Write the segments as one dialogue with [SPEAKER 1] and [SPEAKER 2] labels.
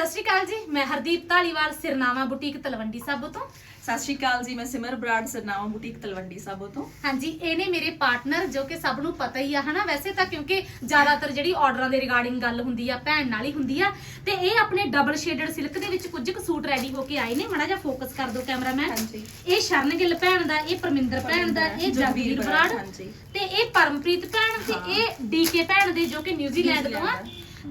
[SPEAKER 1] ਸਤਿ ਸ਼੍ਰੀ ਅਕਾਲ ਜੀ ਮੈਂ ਹਰਦੀਪ ਢਾਲੀਵਾਲ ਸਿਰਨਾਵਾ ਬੁਟੀਕ ਤਲਵੰਡੀ ਸਾਬੋ ਤੋਂ।
[SPEAKER 2] ਸਤਿ ਸ਼੍ਰੀ ਅਕਾਲ ਜੀ ਮੈਂ ਸਿਮਰ ਬਰਾੜ ਸਰਨਾਮਾ ਬੁਟੀਕ ਤਲਵੰਡੀ ਸਾਬੋ ਤੋਂ।
[SPEAKER 1] ਹਾਂਜੀ ਇਹ ਨੇ ਮੇਰੇ ਪਾਰਟਨਰ ਜੋ ਕਿ ਸਭ ਨੂੰ ਪਤਾ ਹੀ ਆ ਹਨਾ? ਵੈਸੇ ਤਾਂ ਕਿਉਂਕਿ ਜ਼ਿਆਦਾਤਰ ਜਿਹੜੀ ਆਰਡਰਾਂ ਦੇ ਰਿਗਾਰਡਿੰਗ ਗੱਲ ਹੁੰਦੀ ਆ ਭੈਣ ਨਾਲ ਹੀ ਹੁੰਦੀ ਆ ਤੇ ਇਹ ਆਪਣੇ ਡਬਲ ਸ਼ੇਡਡ ਸਿਲਕ ਦੇ ਵਿੱਚ ਕੁਝ ਕੁ ਸੂਟ ਰੈਡੀ ਹੋ ਕੇ ਆਏ ਨੇ। ਮੜਾ ਜਿਹਾ ਫੋਕਸ ਕਰ ਦਿਓ ਕੈਮਰਾਮੈਨ
[SPEAKER 2] ਹਾਂਜੀ।
[SPEAKER 1] ਇਹ ਸ਼ਰਨ ਗਿੱਲ ਭੈਣ ਦਾ ਇਹ ਪਰਮਿੰਦਰ ਭੈਣ ਦਾ ਇਹ ਜਗਵੀਰ ਬਰਾੜ
[SPEAKER 2] ਹਾਂਜੀ।
[SPEAKER 1] ਤੇ ਇਹ ਪਰਮਪ੍ਰੀਤ ਭੈਣ ਤੇ। ਇਹ ਡੀਕੇ ਭੈਣ ਦੇ ਜੋ ਕਿ ਨਿਊਜ਼ੀਲੈਂਡ ਤੋਂ ਆ।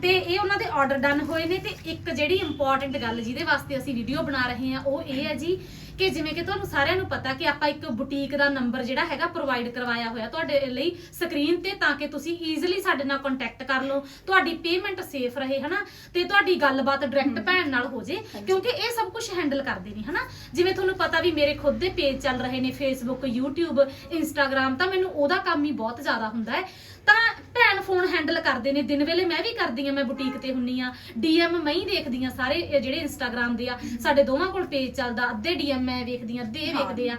[SPEAKER 1] ਤੇ ਇਹ ਉਹਨਾਂ ਦੇ ਆਰਡਰ ਡਨ ਹੋਏ ਨੇ ਤੇ ਇੱਕ ਜਿਹੜੀ ਇੰਪੋਰਟੈਂਟ ਗੱਲ ਜਿਹਦੇ ਵਾਸਤੇ ਅਸੀਂ ਵੀਡੀਓ ਬਣਾ ਰਹੇ ਹਾਂ ਉਹ ਇਹ ਹੈ ਜੀ ਕਿ ਜਿਵੇਂ ਕਿ ਤੁਹਾਨੂੰ ਸਾਰਿਆਂ ਨੂੰ ਪਤਾ ਕਿ ਆਪਾਂ ਇੱਕ ਬੁਟੀਕ ਦਾ ਨੰਬਰ ਜਿਹੜਾ ਹੈਗਾ ਪ੍ਰੋਵਾਈਡ ਕਰਵਾਇਆ ਹੋਇਆ ਤੁਹਾਡੇ ਲਈ ਸਕਰੀਨ ਤੇ ਤਾਂ ਕਿ ਤੁਸੀਂ ਈਜ਼ੀਲੀ ਸਾਡੇ ਨਾਲ ਕੰਟੈਕਟ ਕਰ ਲਓ ਤੁਹਾਡੀ ਪੇਮੈਂਟ ਸੇਫ ਰਹੇ ਹਨਾ? ਤੇ ਤੁਹਾਡੀ ਗੱਲਬਾਤ ਡਾਇਰੈਕਟ ਭੈਣ ਨਾਲ ਹੋ ਜੇ ਕਿਉਂਕਿ ਇਹ ਸਭ ਕੁਝ ਹੈਂਡਲ ਕਰਦੇ ਨੇ ਹਨਾ? ਜਿਵੇਂ ਤੁਹਾਨੂੰ ਪਤਾ ਵੀ ਮੇਰੇ ਖੁਦ ਦੇ ਪੇਜ ਚੱਲ ਰਹੇ ਨੇ ਫੇਸਬੁੱਕ YouTube Instagram ਤਾਂ ਮੈਨੂੰ ਉਹਦਾ ਕੰਮ ਹੀ ਬਹੁਤ ਜ਼ਿਆਦਾ ਹੁੰਦਾ ਹੈ। ਤਾਂ ਭੈਣ ਫੋਨ ਹੈਂਡਲ ਕਰਦੇ ਨੇ ਦਿਨ ਵੇਲੇ ਮੈਂ ਵੀ ਕਰਦੀ ਆ ਮੈਂ ਬੁਟੀਕ ਤੇ ਹੁੰਨੀ ਆ ਡੀਐਮ ਮੈਂ ਹੀ ਦੇਖਦੀ ਆ ਸਾਰੇ ਇਹ ਜਿਹੜੇ ਇੰਸਟਾਗ੍ਰam ਦੇ ਆ ਸਾਡੇ ਦੋਵਾਂ ਕੋਲ ਪੇਜ ਚੱਲਦਾ ਅੱਧੇ ਡੀਐਮ ਮੈਂ ਵੇਖਦੀ ਆ ਅੱਧੇ ਇਹ। ਵੇਖਦੇ ਆ।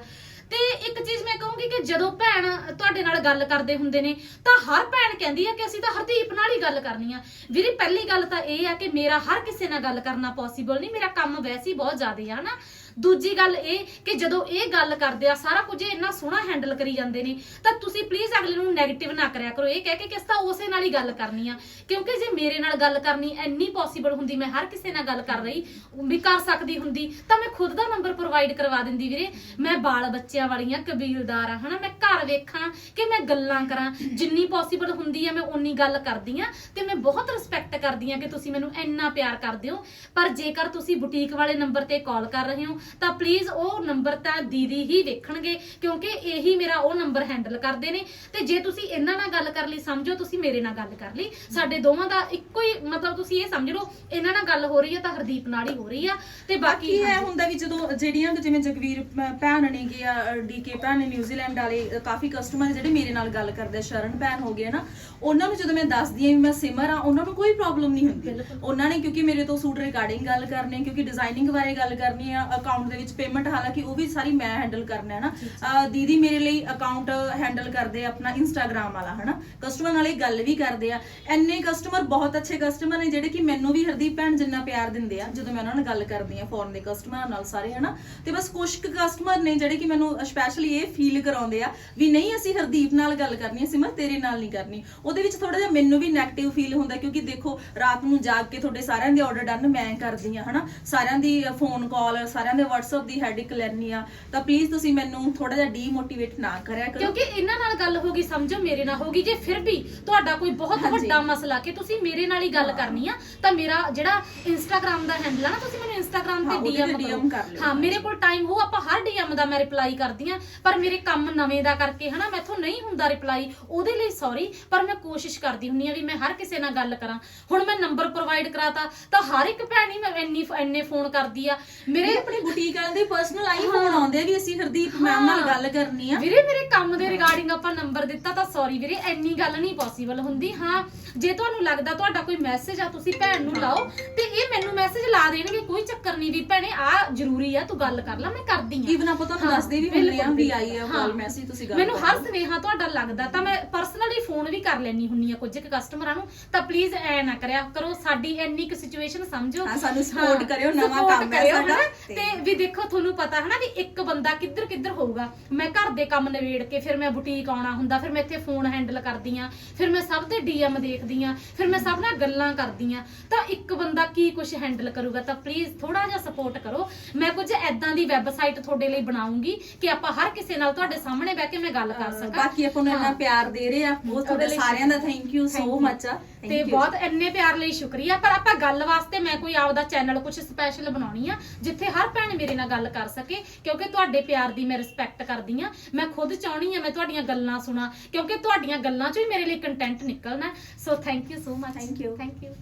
[SPEAKER 1] ਤੇ ਇੱਕ ਚੀਜ਼ ਮੈਂ ਕਹੂੰਗੀ ਕਿ ਜਦੋਂ ਭੈਣ ਤੁਹਾਡੇ ਨਾਲ ਗੱਲ ਕਰਦੇ ਹੁੰਦੇ ਨੇ ਤਾਂ ਹਰ ਭੈਣ ਕਹਿੰਦੀ ਆ ਕਿ ਅਸੀਂ ਤਾਂ ਹਰਦੀਪ ਨਾਲ ਹੀ ਗੱਲ ਕਰਨੀ ਆ। ਵੀਰੇ ਪਹਿਲੀ ਗੱਲ ਤਾਂ ਇਹ ਆ ਕਿ ਮੇਰਾ ਹਰ ਕਿਸੇ ਨਾਲ ਗੱਲ ਕਰਨਾ ਪੋਸੀਬਲ ਨਹੀਂ ਮੇਰਾ ਕੰਮ ਵੈਸੇ ਹੀ ਬਹੁਤ ਜ਼ਿਆਦਾ ਆ ਹਨਾ। ਦੂਜੀ ਗੱਲ ਇਹ ਕਿ ਜਦੋਂ ਇਹ ਗੱਲ ਕਰਦੇ ਆ ਸਾਰਾ ਕੁਝ ਇੰਨਾ ਸੋਹਣਾ ਹੈਂਡਲ ਕਰੀ ਜਾਂਦੇ ਨੇ ਤਾਂ ਤੁਸੀਂ ਪਲੀਜ਼ ਅਗਲੇ ਨੂੰ 네ਗੇਟਿਵ ਨਾ ਕਰਿਆ ਕਰੋ। ਇਹ ਕਹਿ ਕੇ ਕਿਸ ਤਾਂ ਉਸੇ ਨਾਲ ਹੀ ਗੱਲ ਕਰਨੀ ਆ। ਕਿਉਂਕਿ ਜੇ ਮੇਰੇ ਨਾਲ ਗੱਲ ਕਰਨੀ ਇੰਨੀ ਪੋਸੀਬਲ ਹੁੰਦੀ, ਮੈਂ ਹਰ ਕਿਸੇ ਨਾਲ ਗੱਲ ਕਰ ਰਹੀ ਵੀ ਕਰ ਸਕਦੀ ਹੁੰਦੀ, ਤਾਂ ਮੈਂ ਖੁਦ ਦਾ ਨੰਬਰ ਪ੍ਰੋਵਾਈਡ ਕਰਵਾ ਦਿੰਦੀ ਵੀਰੇ। ਮੈਂ ਬਾਲ ਬੱਚਿਆਂ ਵਾਲੀਆਂ ਕਬੀਲਦਾਰ ਆ, ਹਨਾ? ਮੈਂ ਘਰ ਵੇਖਾਂ ਕਿ ਮੈਂ ਗੱਲਾਂ ਕਰਾਂ। ਜਿੰਨੀ ਪੋਸੀਬਲ ਹੁੰਦੀ ਆ, ਮੈਂ ਓਨੀ ਗੱਲ ਕਰਦੀ ਆ ਤੇ ਮੈਂ ਬਹੁਤ ਰਿਸਪੈਕਟ ਕਰਦੀ ਆ ਕਿ ਤੁਸੀਂ ਮੈਨੂੰ ਇੰਨਾ ਪਿਆਰ ਕਰਦੇ ਹੋ। ਪਰ ਜੇਕਰ ਤੁਸੀਂ ਬੁਟੀਕ ਵਾਲੇ ਨੰਬਰ ਤੇ ਕਾਲ ਕਰ ਰਹੇ ਹੋ, ਤਾਂ ਪਲੀਜ਼ ਉਹ ਨੰਬਰ ਤਾਂ ਦੀਦੀ ਹੀ ਵੇਖਣਗੇ, ਕਿਉਂਕਿ ਇਹੀ ਮੇਰਾ ਉਹ ਨੰਬਰ ਹੈਂਡਲ ਕਰਦੇ ਨੇ। ਤੇ ਜੇ ਤੁਸੀਂ ਇਹਨਾਂ ਨਾਲ ਗੱਲ ਕਰ ਲਈ ਸਮਝੋ ਤੁਸੀਂ ਮੇਰੇ ਨਾਲ ਗੱਲ ਕਰ ਲਈ। ਸਾਡੇ ਦੋਵਾਂ ਦਾ ਇੱਕੋ ਹੀ ਮਤਲਬ ਤੁਸੀਂ ਇਹ ਸਮਝ ਲਓ ਇਹਨਾਂ ਨਾਲ ਗੱਲ ਹੋ ਰਹੀ ਹੈ ਤਾਂ ਹਰਦੀਪ ਨਾਲ ਹੀ ਹੋ ਰਹੀ ਆ ਤੇ
[SPEAKER 2] ਬਾਕੀ
[SPEAKER 1] ਬਾਕੀ
[SPEAKER 2] ਇਹ
[SPEAKER 1] ਹਾਂਜੀ।
[SPEAKER 2] ਹੁੰਦਾ ਵੀ ਜਦੋਂ ਜਿਹੜੀਆਂ ਜਿਵੇਂ ਜਗਵੀਰ ਅਹ, ਭੈਣ ਨੇ ਗਿਆ ਡੀਕੇ ਭੈਣ ਨੇ ਨਿਊਜ਼ੀਲੈਂਡ ਵਾਲੇ ਅਹ, ਕਾਫੀ ਕਸਟਮਰ ਜਿਹੜੇ ਮੇਰੇ ਨਾਲ ਗੱਲ ਕਰਦੇ ਆ, ਸ਼ਰਨ ਭੈਣ ਹੋ ਗਏ ਨਾ? ਉਹਨਾਂ ਨੂੰ ਜਦੋਂ ਮੈਂ ਦੱਸਦੀ ਆ ਵੀ ਮੈਂ ਸਿਮਰ ਆ ਉਹਨਾਂ ਨੂੰ ਕੋਈ ਪ੍ਰੋਬਲਮ ਨਹੀਂ ਹੁੰਦੀ।
[SPEAKER 1] ਬਿਲਕੁਲ।
[SPEAKER 2] ਉਹਨਾਂ ਨੇ ਕਿਉਂਕਿ ਮੇਰੇ ਤੋਂ ਸੂਟ ਰਿਗਾਰਡਿੰਗ ਗੱਲ ਕਰਨੀ ਹੈ ਕਿਉਂਕਿ ਡਿਜ਼ਾਈਨਿੰਗ ਬਾਰੇ ਗੱਲ ਕਰਨੀ ਆ ਅਕਾਊਂਟ ਦੇ ਵਿੱਚ ਪੇਮੈਂਟ ਹਾਲਾਂਕਿ ਉਹ ਵੀ ਸਾਰੀ ਮੈਂ ਹੈਂਡਲ ਕਰਨਾ ਹੈ ਨਾ। ਅਹ, ਦੀਦੀ ਮੇਰੇ ਲਈ ਅਕਾਊਂਟ ਹੈਂਡਲ ਕਰਦੇ ਆ ਆਪਣਾ ਇੰਸਟਾਗ੍ਰam ਵਾਲਾ, ਹਨਾ? ਕਸਟਮਰ ਨਾਲ ਇਹ ਗੱਲ ਵੀ ਕਰਦੇ ਆ। ਐਨੇ ਕਸਟਮਰ ਬਹੁਤ ਅੱਛੇ ਕਸਟਮਰ ਨੇ ਜਿਹੜੇ ਕਿ ਮੈਨੂੰ ਵੀ ਹਰਦੀਪ ਭੈਣ ਜਿੰਨਾ ਪਿਆਰ ਦਿੰਦੇ ਆ, ਜਦੋਂ ਮੈਂ ਉਹਨਾਂ ਨਾਲ ਗੱਲ ਕਰਦੀ ਆ ਫੋਨ ਦੇ ਕਸਟਮਰਾਂ ਨਾਲ ਸਾਰੇ, ਹਨਾ? ਤੇ ਬਸ ਕੁਝ ਕਸਟਮਰ ਨੇ ਜਿਹੜੇ ਕਿ ਮੈਨੂੰ ਸਪੈਸ਼ਲੀ ਇਹ ਫੀਲ ਕਰਾਉਂਦੇ ਆ ਵੀ ਨਹੀਂ, ਅਸੀਂ ਹਰਦੀਪ ਨਾਲ ਗੱਲ ਕਰਨੀ ਹੈ ਸਿਮਰ ਤੇਰੇ ਨਾਲ ਨਹੀਂ ਕਰਨੀ। ਉਹਦੇ ਵਿੱਚ ਥੋੜਾ ਜਿਹਾ ਮੈਨੂੰ ਵੀ 네ਗੇਟਿਵ ਫੀਲ ਹੁੰਦਾ, ਕਿਉਂਕਿ ਦੇਖੋ, ਰਾਤ ਨੂੰ ਜਾਗ ਕੇ ਤੁਹਾਡੇ ਸਾਰਿਆਂ ਦੇ ਆਰਡਰ ਡਨ ਮੈਂ ਕਰਦੀ ਆ, ਹਨਾ? ਸਾਰਿਆਂ ਦੀ ਫੋਨ ਕਾਲ ਸਾਰਿਆਂ ਦੇ WhatsApp ਦੀ ਹੈਡਿਕ ਲੈਣੀ ਆ। ਤਾਂ ਪਲੀਜ਼ ਤੁਸੀਂ ਮੈਨੂੰ ਥੋੜਾ ਜਿਹਾ ਡੀਮੋਟੀਵੇਟ ਨਾ ਕਰਿਆ ਕਰੋ।
[SPEAKER 1] ਕਿਉਂਕਿ ਇਹਨਾਂ ਨਾਲ ਗੱਲ ਹੋ ਗਈ ਸਮਝੋ ਮੇਰੇ ਨਾਲ ਹੋ ਗਈ ਜੇ ਫਿਰ ਵੀ ਤੁਹਾਡਾ ਕੋਈ ਬਹੁਤ
[SPEAKER 2] ਹਾਂਜੀ।
[SPEAKER 1] ਵੱਡਾ ਮਸਲਾ ਕਿ ਤੁਸੀਂ ਮੇਰੇ ਨਾਲ ਹੀ ਗੱਲ ਕਰਨੀ ਆ ਤਾਂ ਮੇਰਾ ਜਿਹੜਾ ਇੰਸਟਾਗ੍ਰam ਦਾ ਹੈਂਡਲ ਆ ਨਾ ਤੁਸੀਂ ਮੈਨੂੰ ਇੰਸਟਾਗ੍ਰam
[SPEAKER 2] ਹਾਂ,
[SPEAKER 1] ਤੇ
[SPEAKER 2] ਉਹਦੇ ਤੇ DM ਕਰ। ਲਿਓ।
[SPEAKER 1] ਹਾਂ ਮੇਰੇ ਕੋਲ ਟਾਈਮ ਹੋ ਆਪਾਂ ਹਰ ਡੀਐਮ ਦਾ ਮੈਂ ਰਿਪਲਾਈ ਕਰਦੀ ਆ ਪਰ ਮੇਰੇ ਕੰਮ ਨਵੇਂ ਦਾ ਕਰਕੇ ਹਨਾ ਮੈਥੋਂ ਨਹੀਂ ਹੁੰਦਾ ਰਿਪਲਾਈ ਉਹਦੇ ਲਈ ਸੌਰੀ ਪਰ ਮੈਂ ਕੋਸ਼ਿਸ਼ ਕਰਦੀ ਹੁੰਨੀ ਆ ਵੀ ਮੈਂ ਹਰ ਕਿਸੇ ਨਾਲ ਗੱਲ ਕਰਾਂ। ਹੁਣ ਮੈਂ ਨੰਬਰ ਪ੍ਰੋਵਾਈਡ ਕਰਾਤਾ ਤਾਂ ਹਰ ਇੱਕ ਭੈਣ ਮੈਂ ਇੰਨੀ ਇੰਨੇ ਫੋਨ ਕਰਦੀ ਆ।
[SPEAKER 2] ਮੇਰੇ
[SPEAKER 1] ਮੇਰੇ
[SPEAKER 2] ਆਪਣੀ ਬੁਟੀਕ ਵਾਲੇ ਦੇ ਪਰਸਨਲ ਆਈ ਫੋਨ ਆਉਂਦੇ ਆ ਵੀ ਅਸੀਂ ਹਰਦੀਪ ਮੈਮ ਨਾਲ ਗੱਲ ਕਰਨੀ ਆ।
[SPEAKER 1] ਵੀਰੇ ਮੇਰੇ ਕੰਮ ਦੇ ਰਿਗਾਰਡਿੰਗ ਆਪਾਂ ਨੰਬਰ ਦਿੱਤਾ ਤਾਂ ਸੌਰੀ ਵੀਰੇ, ਇੰਨੀ ਗੱਲ ਨਹੀਂ ਪੋਸੀਬਲ ਹੁੰਦੀ। ਹਾਂ, ਜੇ ਤੁਹਾਨੂੰ ਲੱਗਦਾ ਤੁਹਾਡਾ ਕੋਈ ਮੈਸੇਜ ਆ, ਤੁਸੀਂ ਭੈਣ ਨੂੰ ਲਾਓ ਤੇ ਇਹ ਮੈਨੂੰ ਮੈਸੇਜ ਲਾ ਦੇਣਗੇ ਕੋਈ ਚੱਕਰ ਨਹੀਂ ਵੀ ਭੈਣੇ ਆ ਜ਼ਰੂਰੀ ਆ ਤੂੰ ਗੱਲ ਕਰ ਲੈ ਮੈਂ ਕਰਦੀ ਆ
[SPEAKER 2] ਈਵਨ ਆਪਾਂ ਤੁਹਾਨੂੰ
[SPEAKER 1] ਹਾਂ,
[SPEAKER 2] ਦੱਸਦੇ ਵੀ ਹੁੰਦੇ ਆ
[SPEAKER 1] ਬਿਲਕੁਲ,
[SPEAKER 2] ਵੀ ਆਈ ਆ
[SPEAKER 1] ਹਾਂ।
[SPEAKER 2] ਕਾਲ ਮੈਸੇਜ ਤੁਸੀਂ ਗੱਲ
[SPEAKER 1] ਮੈਨੂੰ ਹਰ। ਸੁਨੇਹਾ ਤੁਹਾਡਾ ਲੱਗਦਾ ਤਾਂ ਮੈਂ ਪਰਸਨਲੀ ਫੋਨ ਵੀ ਕਰ ਲੈਣੀ ਹੁੰਨੀ ਆ ਕੁਝ ਕੁ ਕਸਟਮਰਾਂ ਨੂੰ ਤਾਂ ਪਲੀਜ਼ ਐ ਨਾ ਕਰਿਆ ਕਰੋ ਸਾਡੀ ਇੰਨੀ ਕੁ ਸਿਚੁਏਸ਼ਨ ਸਮਝੋ
[SPEAKER 2] ਹਾਂ, ਸਾਨੂੰ support
[SPEAKER 1] ਹਾਂ,
[SPEAKER 2] ਕਰਿਓ, ਨਵਾਂ
[SPEAKER 1] support
[SPEAKER 2] ਕੰਮ ਹੈ
[SPEAKER 1] ਕਰਿਓ,
[SPEAKER 2] ਸਾਡਾ,
[SPEAKER 1] ਹਨਾ?
[SPEAKER 2] ਤੇ-
[SPEAKER 1] ਤੇ ਵੀ ਦੇਖੋ ਤੁਹਾਨੂੰ ਪਤਾ ਹਨਾ ਵੀ ਇੱਕ ਬੰਦਾ ਕਿੱਧਰ ਕਿੱਧਰ ਹੋਊਗਾ ਮੈਂ ਘਰ ਦੇ ਕੰਮ ਨਵੇੜ ਕੇ ਫਿਰ ਮੈਂ ਬੁਟੀਕ ਆਉਣਾ ਹੁੰਦਾ ਫਿਰ ਮੈਂ ਇੱਥੇ ਫੋਨ ਹੈਂਡਲ ਕਰਦੀ ਆ ਫਿਰ ਮੈਂ ਸਭ ਦੇ ਡੀਐਮ ਦੇਖਦੀ ਆ ਫਿਰ ਮੈਂ ਸਭ ਨਾਲ ਗੱਲਾਂ ਕਰਦੀ ਆ ਤਾਂ ਇੱਕ ਬੰਦਾ ਕੀ ਕੁਝ ਹੈਂਡਲ ਕਰੂਗਾ ਤਾਂ ਪਲੀਜ਼ ਥੋੜਾ ਜਿਹਾ ਸਪੋਰਟ ਕਰੋ। ਮੈਂ ਕੁਝ ਐਦਾਂ ਦੀ ਵੈਬਸਾਈਟ ਤੁਹਾਡੇ ਲਈ ਬਣਾਉਂਗੀ ਕਿ ਆਪਾਂ ਹਰ ਕਿਸੇ ਨਾਲ ਤੁਹਾਡੇ ਸਾਹਮਣੇ ਬਹਿ ਕੇ ਮੈਂ ਗੱਲ ਕਰ ਸਕਾਂ।
[SPEAKER 2] ਬਾਕੀ ਆਪਾਂ ਨੂੰ ਇੰਨਾ। ਪਿਆਰ ਦੇ ਰਹੇ ਆ।
[SPEAKER 1] ਉਹਦੇ
[SPEAKER 2] ਤੁਹਾਡੇ ਸਾਰਿਆਂ ਦਾ ਥੈਂਕ ਯੂ ਸੋ. ਮਚ
[SPEAKER 1] ਤੇ ਬਹੁਤ ਇੰਨੇ ਪਿਆਰ ਲਈ ਸ਼ੁਕਰੀਆ। ਪਰ ਆਪਾਂ ਗੱਲ ਵਾਸਤੇ ਮੈਂ ਕੋਈ ਆਪਦਾ ਚੈਨਲ ਕੁਝ ਸਪੈਸ਼ਲ ਬਣਾਉਣੀ ਆ ਜਿੱਥੇ ਹਰ ਭੈਣ ਮੇਰੇ ਨਾਲ ਗੱਲ ਕਰ ਸਕੇ ਕਿਉਂਕਿ ਤੁਹਾਡੇ ਪਿਆਰ ਦੀ ਮੈਂ ਰਿਸਪੈਕਟ ਕਰਦੀ ਆ। ਮੈਂ ਖੁਦ ਚਾਹਣੀ ਆ ਮੈਂ ਤੁਹਾਡੀਆਂ ਗੱਲਾਂ ਸੁਣਾ ਕਿਉਂਕਿ ਤੁਹਾਡੀਆਂ ਗੱਲਾਂ ਚੋਂ ਹੀ ਮੇਰੇ ਲਈ ਕੰਟੈਂਟ ਨਿਕਲਣਾ। So thank you so much
[SPEAKER 2] Thank you.
[SPEAKER 1] Thank you